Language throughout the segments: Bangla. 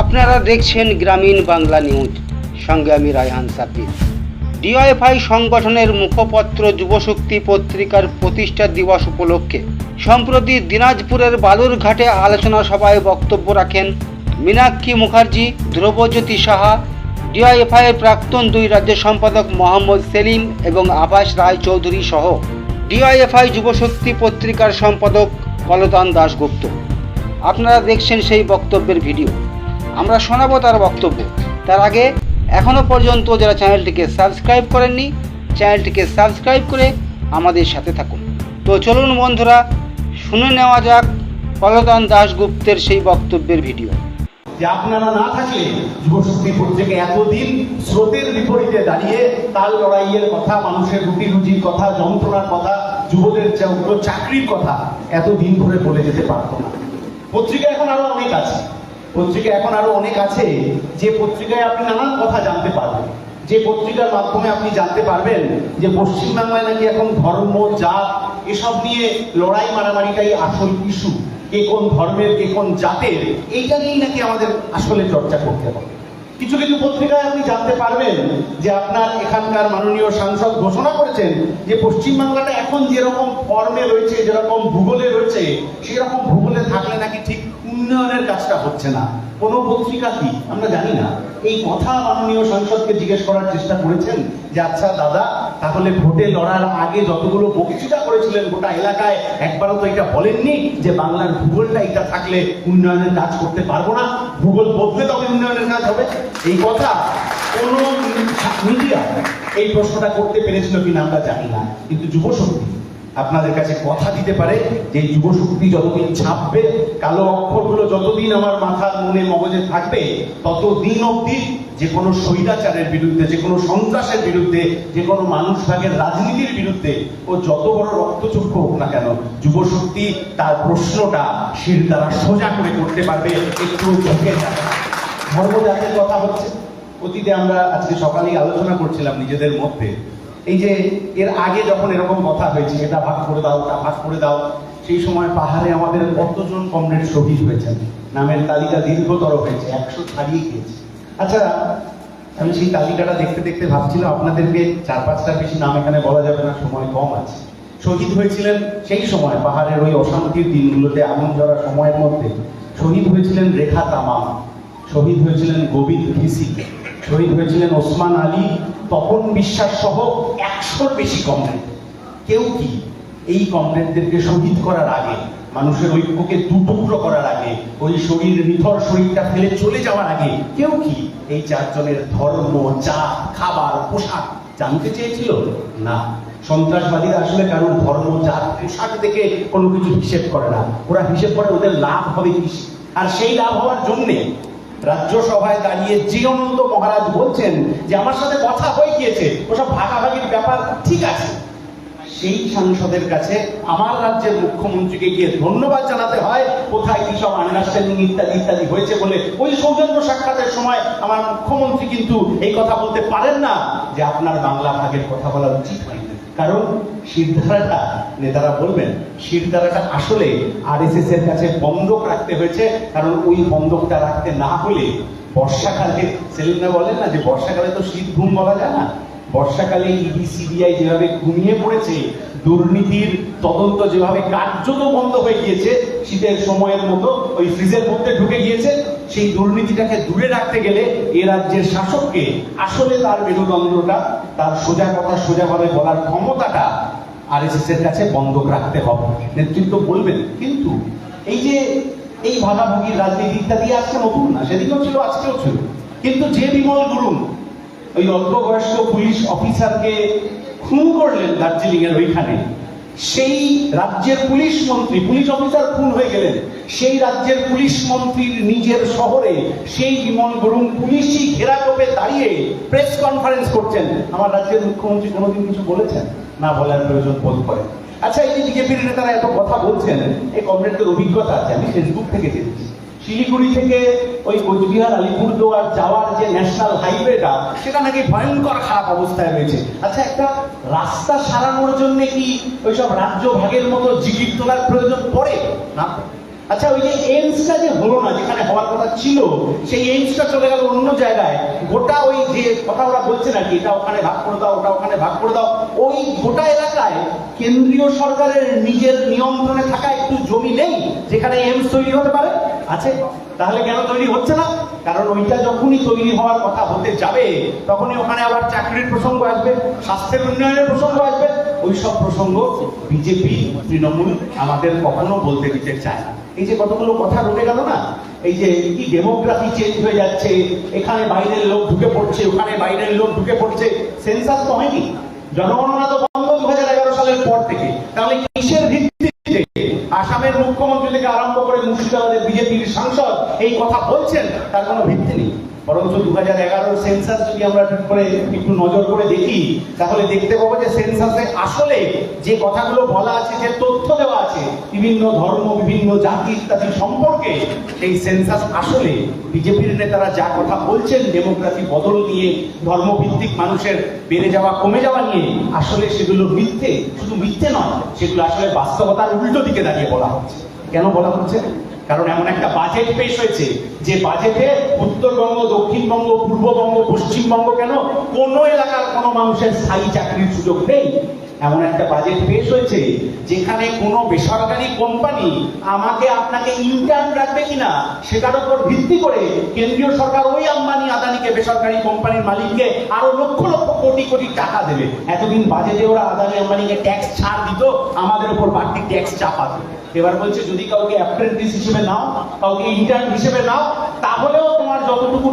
আপনারা দেখছেন গ্রামীণ বাংলা নিউজ। সঙ্গে আমি রায়হান সাব্বির ডিওএফআই সংগঠনের মুখপত্র যুবশক্তি পত্রিকার প্রতিষ্ঠা দিবস উপলক্ষে সম্প্রতি দিনাজপুরের বালুরঘাটে আলোচনা সভায় বক্তব্য রাখেন মীনাক্ষী মুখার্জি, ধ্রুবজ্যোতি সাহা ডিওএফআই এর প্রাক্তন দুই রাজ্য সম্পাদক মোহাম্মদ সেলিম এবং আবাস রায় চৌধুরী সহ ডিওএফআই যুবশক্তি পত্রিকার সম্পাদক কলতান দাশগুপ্ত। আপনারা দেখছেন সেই বক্তব্যের ভিডিও। আমরা শোনাবো তার বক্তব্য। তার আগে এখনও পর্যন্ত যারা চ্যানেলটিকে সাবস্ক্রাইব করেননি, চ্যানেলটিকে সাবস্ক্রাইব করে আমাদের সাথে থাকুন। তো চলুন বন্ধুরা, শুনে নেওয়া যাক কলতান দাশগুপ্তের সেই বক্তব্যের ভিডিও। যে আপনারা না থাকলে যুবশক্তি পত্রিকা এতদিন স্রোতের বিপরীতে দাঁড়িয়ে তার লড়াইয়ের কথা, মানুষের রুটি রুজির কথা, যন্ত্রণার কথা, যুবদের চাকরির কথা এতদিন ধরে বলে যেতে পারতো না। পত্রিকা এখন আরও অনেক আছে। পত্রিকা এখন আরও অনেক আছে, যে পত্রিকায় আপনি নানান কথা জানতে পারবেন। যে পত্রিকার মাধ্যমে আপনি জানতে পারবেন যে পশ্চিমবাংলায় নাকি এখন ধর্ম, জাত, এসব নিয়ে লড়াই মারামারিটাই আসল ইস্যু। কে কোন ধর্মের, কে কোন জাতের, এইটা নিয়েই নাকি আমাদের আসলে চর্চা করতে হবে। কিছু কিছু পত্রিকায় আপনি জানতে পারবেন যে আপনার এখানকার মাননীয় সাংসদ ঘোষণা করেছেন যে পশ্চিমবাংলাটা এখন যেরকম ফর্মে রয়েছে, যেরকম ভূগোলে রয়েছে, সেরকম ভূগোলে থাকলে নাকি ঠিক উন্নয়নের কাজটা হচ্ছে না। কোনো পত্রিকা কি? আমরা জানি না। এই কথা মাননীয় সংসদকে জিজ্ঞেস করার চেষ্টা করেছেন যে আচ্ছা দাদা, তাহলে ভোটে লড়ার আগে যতগুলো বক্তৃতা করেছিলেন গোটা এলাকায়, একবারও তো এটা বলেননি যে বাংলার ভূগোলটা এটা থাকলে উন্নয়নের কাজ করতে পারব না? ভূগোল বদলে তবে উন্নয়নের কাজ হবে। এই কথা কোন মিডিয়া এই প্রশ্নটা করতে পেরেছিল কিনা আমরা জানি না। কিন্তু যুব শক্তি আপনাদের কাছে কথা দিতে পারে যে এই যুব শক্তি যতদিন ছাপবে, কালো অক্ষরগুলো যতদিন আমার মাথার মনে মগজে থাকবে, ততদিন অবধি যে কোনো স্বৈরাচারের বিরুদ্ধে, যে কোনো সন্ত্রাসের বিরুদ্ধে, যে কোনো মানুষ ভাগের রাজনীতির বিরুদ্ধে ও যত বড় রক্তচক্ষু হোক না কেন যুব শক্তি তার প্রশ্নটা শির দ্বারা সোজা করে করতে পারবে, একটু ঝুঁকে ধর্মজাতের কথা হচ্ছে। অতীতে আমরা আজকে সকালেই আলোচনা করছিলাম নিজেদের মধ্যে। এই যে এর আগে যখন এরকম কথা হয়েছে এটা ভাগ করে দাও তা ভাগ করে দাও, সেই সময় পাহাড়ে আমাদের কতজন কমরেড শহীদ হয়েছেন? নামের তালিকা দীর্ঘতর হয়েছে, একশো ছাড়িয়ে গিয়েছে। আচ্ছা আমি সেই তালিকাটা দেখতে দেখতে ভাবছিলাম, আপনাদেরকে চার পাঁচটার বেশি নাম এখানে বলা যাবে না, সময় কম আছে। শহীদ হয়েছিলেন সেই সময় পাহাড়ের ওই অশান্তির দিনগুলোতে, আগুন জ্বলার সময়ের মধ্যে। শহীদ হয়েছিলেন রেখা তামাম। শহীদ হয়েছিলেন গোবিন্দ ভিসি শহীদ হয়েছিলেন ওসমান আলী তপন বিশ্বাস সহ একশোর বেশি কমরেড কেউ কি এই কমরেডদেরকে শহীদ করার আগে, মানুষের ঐক্যকে দুটুকরো করার আগে, ওই শরীর নিথর শরীরটা ফেলে চলে যাওয়ার আগে, কেউ কি এই চারজনের ধর্ম, জাত, খাবার, পোশাক জানতে চেয়েছিল? না। সন্ত্রাসবাদীরা আসলে কারোর ধর্ম, জাত, পোশাক দেখে কোনো কিছু হিসেব করে না। ওরা হিসেব করে ওদের লাভ হবে কি আর সেই লাভ হওয়ার জন্যে রাজ্যসভায় দাঁড়িয়ে জি অনন্ত মহারাজ বলছেন যে আমার সাথে কথা হয়ে গিয়েছে, ওসব ভাগাভাগির ব্যাপার ঠিক আছে। সেই সাংসদের কাছে আমার রাজ্যের মুখ্যমন্ত্রীকে গিয়ে ধন্যবাদ জানাতে হয়, কোথায় কি সব আন্ডারস্ট্যান্ডিং ইত্যাদি ইত্যাদি হয়েছে বলে। ওই সৌজন্য সাক্ষাতের সময় আমার মুখ্যমন্ত্রী কিন্তু এই কথা বলতে পারেন না যে আপনার বাংলা ভাগের কথা বলা উচিত হয়নি। কারণ শিরধারাটা নেতারা বলবেন শিরধারাটা আসলে আরএসএস এর কাছে বন্ধক রাখতে হয়েছে, কারণ ওই বন্ধকটা রাখতে না হলে বর্ষাকালে সেলিনা বলেন না যে বর্ষাকালে তো শীত ঘুম বলা যায় না, বর্ষাকালে ইডি সিবিআই যেভাবে ঘুমিয়ে পড়েছে দুর্নীতির তদন্ত যেভাবে কার্যত বন্ধ হয়ে গিয়েছে, শীতের সময়ের মতো ওই ফ্রিজের মধ্যে ঢুকে গিয়েছে, সেই দুর্নীতিটাকে দূরে রাখতে গেলে এ রাজ্যের শাসককে আসলে তার মেরুদণ্ডটা, তার সোজা কথা সোজাভাবে বলার ক্ষমতাটা আরএসএস এর কাছে বন্ধক রাখতে হবে। নেতৃত্ব বলবেন, কিন্তু এই যে এই ভাগাভাগির রাজনীতি ইত্যাদি আজকে নতুন না সেদিকেও ছিল, আজকেও ছিল। কিন্তু যে বিমল গুরুং ওই অল্প বয়স্ক পুলিশ অফিসারকে খুন করলেন দার্জিলিং এর ওইখানে। সেই রাজ্যের পুলিশ মন্ত্রী, পুলিশ অফিসার খুন হয়ে গেলেন। সেই রাজ্যের পুলিশ মন্ত্রীর নিজের শহরে সেই বিমল গুরুং পুলিশই ঘেরাটোপে দাঁড়িয়ে প্রেস কনফারেন্স করছেন। আমার রাজ্যের মুখ্যমন্ত্রী কোনোদিন কিছু বলেছেন? না বলার প্রয়োজন বোধ করেন। আচ্ছা এই যে বিজেপির নেতারা এত কথা বলছেন, এই কমরেডদের অভিজ্ঞতা আছে, আমি ফেসবুক থেকে জেনেছি শিলিগুড়ি থেকে ওই কোচবিহার, আলিপুরদুয়ার যাওয়ার যে ন্যাশনাল হাইওয়েটা সেটা নাকি ভয়ঙ্কর খারাপ অবস্থায় রয়েছে। আচ্ছা একটা রাস্তা সারানোর জন্য কি ওইসব রাজ্য ভাগের মতো জিগির তোলার প্রয়োজন পড়ে? না আচ্ছা ওই যে এইমসটা যে হলো না, যেখানে হওয়ার কথা ছিল, সেই এইমসটা চলে গেল অন্য জায়গায়। গোটা ওই যে কথা ওরা বলছে নাকি, এটা ওখানে ভাগ করে দাও, ওটা ওখানে ভাগ করে দাও। ওই গোটা এলাকায় কেন্দ্রীয় সরকারের নিজের নিয়ন্ত্রণে থাকা একটু জমি নেই, যেখানে এইমস তৈরি হতে পারে? আছে, তাহলে কেন তৈরি হচ্ছে না? কারণ ওইটা যখনই তৈরি হওয়ার কথা হতে যাবে, তখনই ওখানে আবার চাকরির প্রসঙ্গ আসবে, স্বাস্থ্যের উন্নয়নের প্রসঙ্গ আসবে। ওই সব প্রসঙ্গ বিজেপি, তৃণমূল আমাদের কখনো বলতে দিতে চায় না। এই যে কতগুলো কথা রটে গেল না, এই যে কি ডেমোগ্রাফি চেঞ্জ হয়ে যাচ্ছে, এখানে বাইরের লোক ঢুকে পড়ছে, ওখানে বাইরের লোক ঢুকে পড়ছে সেন্সাস তো হয়নি। জনগণনা তো বন্ধ দু হাজার এগারো সালের পর থেকে। তাহলে কিসের ভিত্তিতে আসামের মুখ্যমন্ত্রী থেকে আরম্ভ মুর্শিদাবাদের বিজেপির সাংসদ এই কথা বলছেন, তার কোনো ভিত্তি নেই। বরঞ্চ দু হাজার এগারোর সেন্সাস যদি আমরা ঠিক করে একটু নজর করে দেখি, তাহলে দেখতে পাবো যে সেন্সাসে আসলে যে কথাগুলো বলা আছে, যে তথ্য দেওয়া আছে, বিভিন্ন ধর্ম, বিভিন্ন জাতি ইত্যাদি সম্পর্কে এই সেন্সাস আসলে বিজেপির নেতারা যা কথা বলছেন, ডেমোক্রাসি বদল নিয়ে, ধর্মভিত্তিক মানুষের বেড়ে যাওয়া, কমে যাওয়া নিয়ে, আসলে সেগুলো মিথ্যে। শুধু মিথ্যে নয়, সেগুলো আসলে বাস্তবতার উল্টো দিকে দাঁড়িয়ে বলা হচ্ছে। কেন বলা হচ্ছে? কারণ এমন একটা বাজেট পেশ হয়েছে যে বাজেটে উত্তরবঙ্গ, দক্ষিণবঙ্গ, পূর্ববঙ্গ, পশ্চিমবঙ্গ কেন কোনো এলাকার কোনো মানুষের স্থায়ী চাকরির সুযোগ নেই? এমন একটা বাজেট পেশ হয়েছে যেখানে কোনো বেসরকারি কোম্পানি আমাকে আপনাকে ইন্টার্ন রাখবে কিনা সেটার উপর ভিত্তি করে কেন্দ্রীয় সরকার ওই আম্বানি আদানিকে, বেসরকারি কোম্পানির মালিককে আরও লক্ষ লক্ষ কোটি কোটি টাকা দেবে। এতদিন বাজেটে ওরা আদানি আম্বানিকে ট্যাক্স ছাড় দিত, আমাদের উপর বাড়তি ট্যাক্স চাপাতো। এবার বলছে, যদি কাউকে অ্যাপ্রেন্টিস হিসেবে নাও, কাউকে ইন্টার্ন হিসেবে নাও, তাহলেও তোমার যতটুকু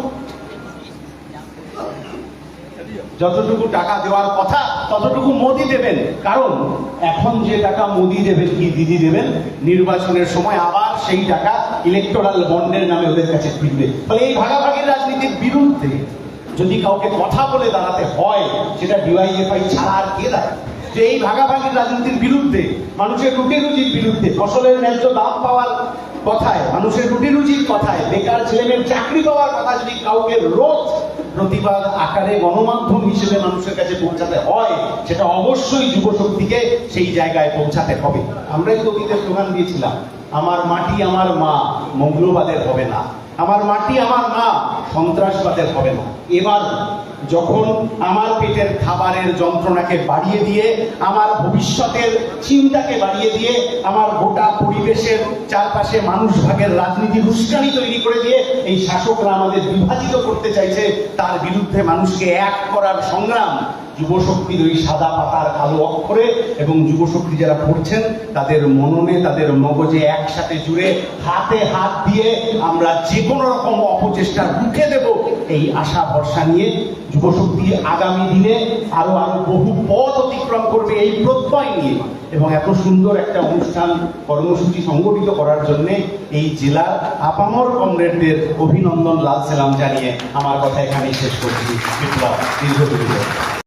যতটুকু টাকা দেওয়ার কথা, ততটুকু মোদি দেবেন। কারণ, এখন যে টাকা মোদি দেবেন কি দিদি দেবেন, নির্বাচনের সময় আবার সেই টাকা ইলেকটোরাল বন্ডের নামে ওদের কাছে ফিরবে। ফলে এই ভাগাভাগির রাজনীতির বিরুদ্ধে যদি কাউকে কথা বলে দাঁড়াতে হয়, সেটা ডিওয়াইএফআই ছাড়া আর কে দাঁড়ায় যে এই ভাগাভাগির রাজনীতির বিরুদ্ধে, মানুষের রুটি রুজির বিরুদ্ধে, ফসলের ন্যায্য দাম পাওয়ার কথায়, মানুষের রুটি রুজির কথায়, বেকার ছেলেমেয়ের চাকরি পাওয়ার কথা যদি কাউকে রোজ প্রতিবাদ আকারে গণমাধ্যম হিসেবে মানুষের কাছে পৌঁছাতে হয়, সেটা অবশ্যই যুব শক্তিকে সেই জায়গায় পৌঁছাতে হবে। আমরাই তো অতীতের স্লোগান দিয়েছিলাম, আমার মাটি আমার মা, মৌলবাদের হবে না। আমার মাটি আমার মা, সন্ত্রাসবাদের হবে না। এবার যখন আমার পেটের খাবারের যন্ত্রণাকে বাড়িয়ে দিয়ে, আমার ভবিষ্যতের চিন্তাকে বাড়িয়ে দিয়ে, আমার গোটা পরিবেশের চারপাশে মানুষ ভাগের রাজনীতি উস্কানি তৈরি করে দিয়ে এই শাসকরা আমাদের বিভাজিত করতে চাইছে, তার বিরুদ্ধে মানুষকে এক করার সংগ্রাম যুবশক্তির ওই সাদা পাতার কালো অক্ষরে এবং যুবশক্তি যারা পড়ছেন, তাদের মননে, তাদের মগজে একসাথে জুড়ে হাতে হাত দিয়ে আমরা যে কোনো রকম অপচেষ্টা রুখে দেব এই আশা ভরসা নিয়ে যুবশক্তি আগামী দিনে আরও আরও বহু পথ অতিক্রম করবে এই প্রত্যয় নিয়ে। এবং এত সুন্দর একটা অনুষ্ঠান কর্মসূচি সংগঠিত করার জন্যে এই জেলার আপামর কমরেডদের অভিনন্দন, লাল সেলাম জানিয়ে আমার কথা এখানেই শেষ করছি। বিপ্লব দীর্ঘ